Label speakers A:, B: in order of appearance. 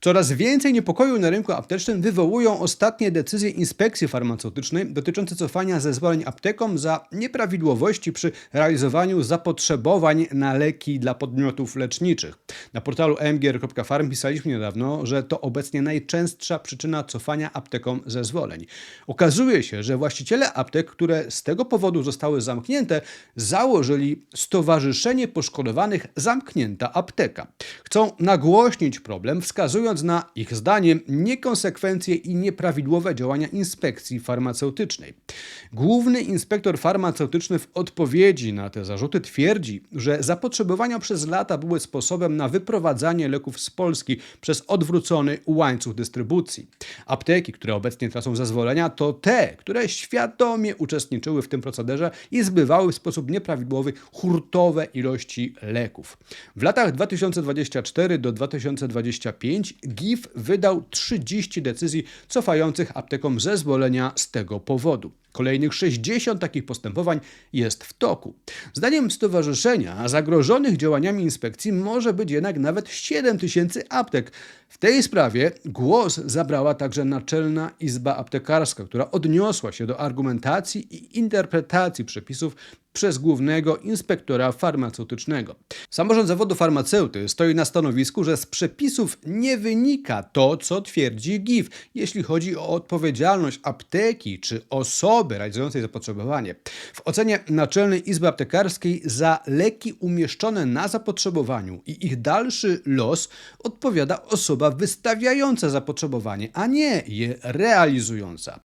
A: Coraz więcej niepokoju na rynku aptecznym wywołują ostatnie decyzje inspekcji farmaceutycznej dotyczące cofania zezwoleń aptekom za nieprawidłowości przy realizowaniu zapotrzebowań na leki dla podmiotów leczniczych. Na portalu mgr.farm pisaliśmy niedawno, że to obecnie najczęstsza przyczyna cofania aptekom zezwoleń. Okazuje się, że właściciele aptek, które z tego powodu zostały zamknięte, założyli Stowarzyszenie Poszkodowanych Zamknięta Apteka. Chcą nagłośnić problem, wskazując na ich zdaniem niekonsekwencje i nieprawidłowe działania inspekcji farmaceutycznej. Główny inspektor farmaceutyczny w odpowiedzi na te zarzuty twierdzi, że zapotrzebowania przez lata były sposobem na wyprowadzanie leków z Polski przez odwrócony łańcuch dystrybucji. Apteki, które obecnie tracą zezwolenia, to te, które świadomie uczestniczyły w tym procederze i zbywały w sposób nieprawidłowy hurtowe ilości leków. W latach 2024 do 2025 GIF wydał 30 decyzji cofających aptekom zezwolenia z tego powodu. Kolejnych 60 takich postępowań jest w toku. Zdaniem stowarzyszenia zagrożonych działaniami inspekcji może być jednak nawet 7 tysięcy aptek. W tej sprawie głos zabrała także Naczelna Izba Aptekarska, która odniosła się do argumentacji i interpretacji przepisów przez głównego inspektora farmaceutycznego. Samorząd zawodu farmaceuty stoi na stanowisku, że z przepisów nie wynika to, co twierdzi GIF, jeśli chodzi o odpowiedzialność apteki czy osoby realizującej zapotrzebowanie. W ocenie Naczelnej Izby Aptekarskiej za leki umieszczone na zapotrzebowaniu i ich dalszy los odpowiada osoba wystawiająca zapotrzebowanie, a nie je realizująca.